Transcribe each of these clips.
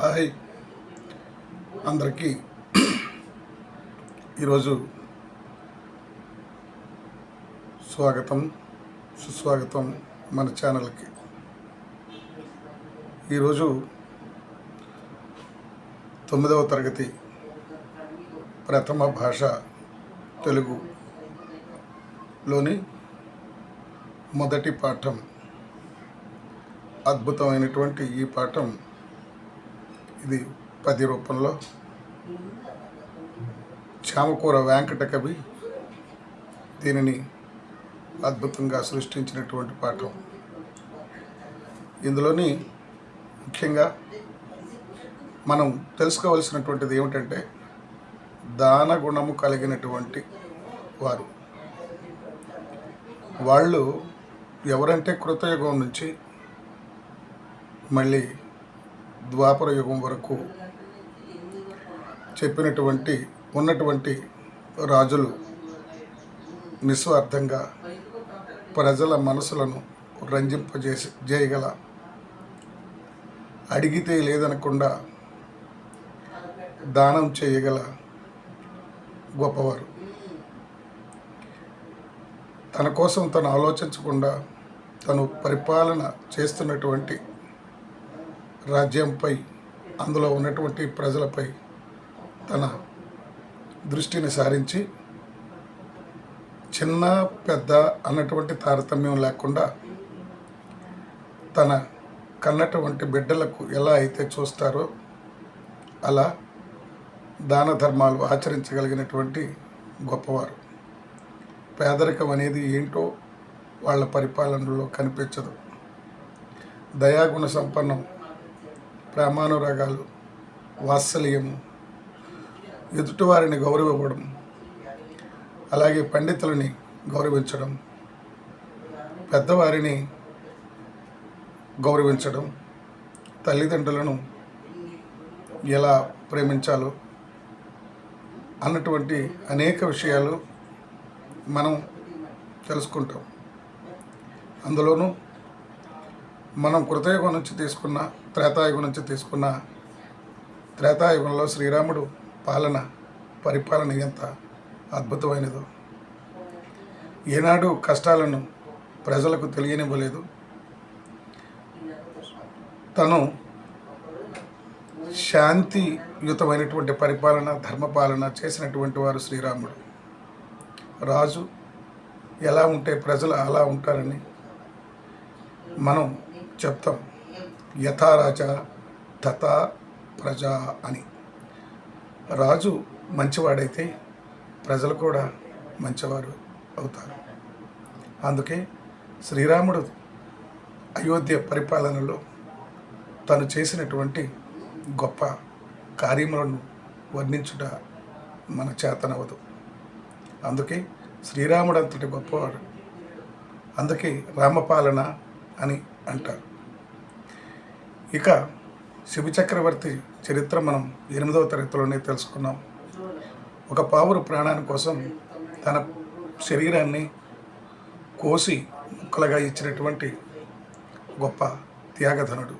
Hi. అందరికీ ఈరోజు స్వాగతం సుస్వాగతం మన ఛానల్కి. ఈరోజు తొమ్మిదవ తరగతి ప్రథమ భాష తెలుగులోని మొదటి పాఠం అద్భుతమైనటువంటి ఈ పాఠం ఇది పది రూపంలో. చామకూర వెంకట కవి దీనిని అద్భుతంగా సృష్టించినటువంటి పాఠం. ఇందులోని ముఖ్యంగా మనం తెలుసుకోవలసినటువంటిది ఏమిటంటే దాన గుణము కలిగినటువంటి వారు. వాళ్ళు ఎవరంటే కృతయుగం నుంచి మళ్ళీ ద్వాపర యుగం వరకు చెప్పినటువంటి ఉన్నటువంటి రాజులు నిస్వార్థంగా ప్రజల మనసులను రంజింపజేసి చేయగల అడిగితే లేదనకుండా దానం చేయగల గొప్పవారు. తన కోసం తను ఆలోచించకుండా తను పరిపాలన చేస్తున్నటువంటి రాజ్యంపై అందులో ఉన్నటువంటి ప్రజలపై తన దృష్టిని సారించి చిన్న పెద్ద అన్నటువంటి తారతమ్యం లేకుండా తన కన్నటువంటి బిడ్డలకు ఎలా అయితే చూస్తారో అలా దాన ధర్మాలు ఆచరించగలిగినటువంటి గొప్పవారు. పేదరికం అనేది ఏంటో వాళ్ళ పరిపాలనలో కనిపించదు. దయాగుణ సంపన్నం ప్రేమానురాగాలు వాత్సల్యము ఎదుటివారిని గౌరవివ్వడం అలాగే పండితులని గౌరవించడం పెద్దవారిని గౌరవించడం తల్లిదండ్రులను ఎలా ప్రేమించాలో అన్నటువంటి అనేక విషయాలు మనం తెలుసుకుంటాం. అందులోనూ మనం కృతయుగం నుంచి తీసుకున్న త్రేతాయుగం నుంచి తీసుకున్న త్రేతాయుగంలో శ్రీరాముడు పాలన పరిపాలన ఎంత అద్భుతమైనదో. ఏనాడు కష్టాలను ప్రజలకు తెలియనివ్వలేదు. తను శాంతియుతమైనటువంటి పరిపాలన ధర్మపాలన చేసినటువంటి వారు శ్రీరాముడు. రాజు ఎలా ఉంటే ప్రజలు అలా ఉంటారని మనం చెప్తాం. యథారాజ తథా ప్రజా అని. రాజు మంచివాడైతే ప్రజలు కూడా మంచివారు అవుతారు. అందుకే శ్రీరాముడు అయోధ్య పరిపాలనలో తను చేసినటువంటి గొప్ప కార్యములను వర్ణించుట మన చేతనవదు అందుకే శ్రీరాముడు అంతటి గొప్పవాడు. అందుకే రామపాలన అని అంటారు ఇక శివ చక్రవర్తి చరిత్ర మనం ఎనిమిదవ తరగతిలోనే తెలుసుకున్నాం. ఒక పావురు ప్రాణాని కోసం తన శరీరాన్ని కోసి ముక్కలుగా ఇచ్చినటువంటి గొప్ప త్యాగధనుడు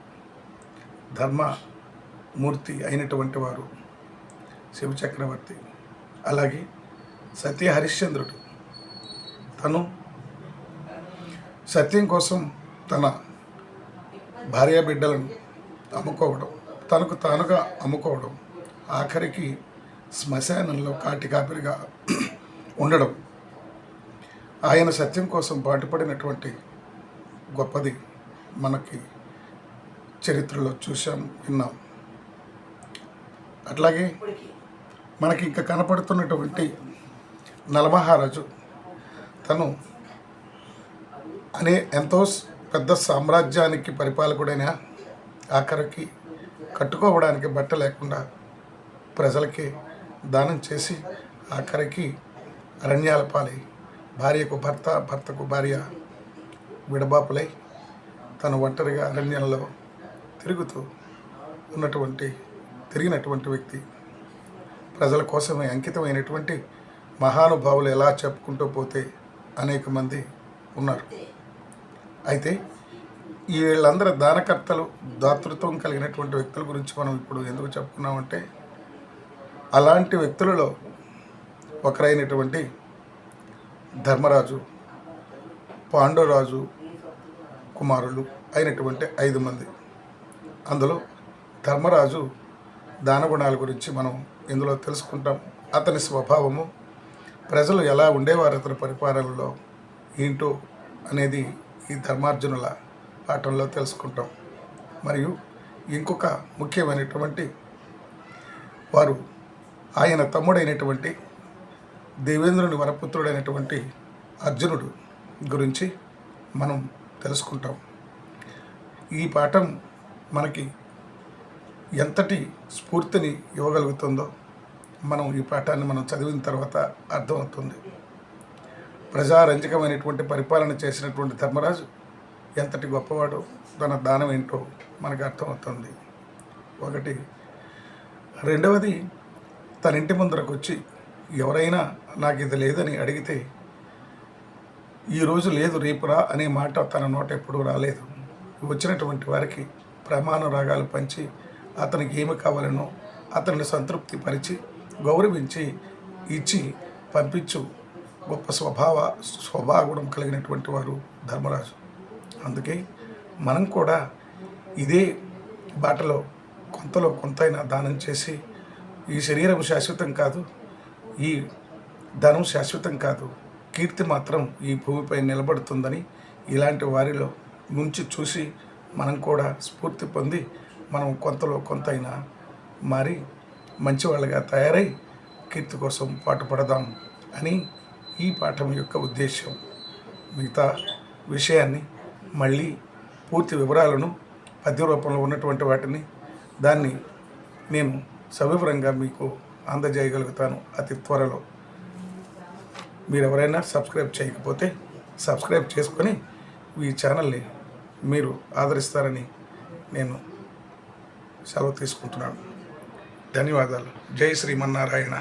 ధర్మమూర్తి అయినటువంటి వారు శివ చక్రవర్తి. అలాగే సత్య హరిశ్చంద్రుడు. తను సత్యం కోసం తన భార్య బిడ్డలను అమ్ముకోవడం తనకు తానుగా అమ్ముకోవడం ఆఖరికి శ్మశానంలో కాటికాపిరిగా ఉండడం ఆయన సత్యం కోసం పాటుపడినటువంటి గొప్పది మనకి చరిత్రలో చూసాం విన్నాం. అట్లాగే మనకి ఇంకా కనపడుతున్నటువంటి నలమహారాజు తను అనే ఎంతో పెద్ద సామ్రాజ్యానికి పరిపాలకుడైన ఆఖరికి కట్టుకోవడానికి బట్ట లేకుండా ప్రజలకి దానం చేసి ఆఖరికి అరణ్యాల పాలై భార్యకు భర్త భర్తకు భార్య విడబాపులై తను ఒంటరిగా అరణ్యంలో తిరుగుతూ ఉన్నటువంటి తిరిగినటువంటి వ్యక్తి. ప్రజల కోసమే అంకితమైనటువంటి మహానుభావులు ఎలా చెప్పుకుంటూ పోతే అనేక మంది ఉన్నారు. అయితే ఈ వీళ్ళందరూ దానకర్తలు దాతృత్వం కలిగినటువంటి వ్యక్తుల గురించి మనం ఇప్పుడు ఎందుకు చెప్పుకున్నామంటే అలాంటి వ్యక్తులలో ఒకరైనటువంటి ధర్మరాజు పాండవరాజు కుమారులు అయినటువంటి ఐదు మంది. అందులో ధర్మరాజు దానగుణాల గురించి మనం ఇందులో తెలుసుకుంటాం. అతని స్వభావము ప్రజలు ఎలా ఉండేవారు అతని పరిపాలనలో ఏంటో అనేది ఈ ధర్మార్జునుల పాఠంలో తెలుసుకుంటాం. మరియు ఇంకొక ముఖ్యమైనటువంటి వారు ఆయన తమ్ముడైనటువంటి దేవేంద్రుని వరపుత్రుడైనటువంటి అర్జునుడు గురించి మనం తెలుసుకుంటాం. ఈ పాఠం మనకి ఎంతటి స్ఫూర్తిని ఇవ్వగలుగుతుందో మనం ఈ పాఠాన్ని మనం చదివిన తర్వాత అర్థమవుతుంది. ప్రజారంజకమైనటువంటి పరిపాలన చేసినటువంటి ధర్మరాజు ఎంతటి గొప్పవాడు తన దానం ఏంటో మనకు అర్థమవుతుంది. ఒకటి. రెండవది తన ఇంటి ముందరకు వచ్చి ఎవరైనా నాకు ఇది లేదని అడిగితే ఈరోజు లేదు రేపురా అనే మాట తన నోట ఎప్పుడూ రాలేదు. వచ్చినటువంటి వారికి ప్రమాణ రాగాలు పంచి అతనికి ఏమి కావాలనో అతన్ని సంతృప్తి పరిచి గౌరవించి ఇచ్చి పంపించు గొప్ప స్వభావ స్వభావగుణం కలిగినటువంటి వారు ధర్మరాజు. అందుకే మనం కూడా ఇదే బాటలో కొంతలో కొంతైనా దానం చేసి ఈ శరీరం శాశ్వతం కాదు ఈ ధనం శాశ్వతం కాదు కీర్తి మాత్రం ఈ భూమిపై నిలబడుతుందని ఇలాంటి వారిలో నుంచి చూసి మనం కూడా స్ఫూర్తి పొంది మనం కొంతలో కొంతైనా మారి మంచివాళ్ళగా తయారై కీర్తి కోసం పాటుపడదాం అని ఈ పాఠం యొక్క ఉద్దేశం మిగతా విషయాన్ని మళ్ళీ పూర్తి వివరాలను పద్య రూపంలో ఉన్నటువంటి వాటిని దాన్ని నేను సవివరంగా మీకు అందజేయగలుగుతాను అతి త్వరలో. మీరు ఎవరైనా సబ్స్క్రైబ్ చేయకపోతే సబ్స్క్రైబ్ చేసుకొని ఈ ఛానల్ని మీరు ఆదరిస్తారని నేను సెలవు తీసుకుంటున్నాను. ధన్యవాదాలు. జై శ్రీమన్నారాయణ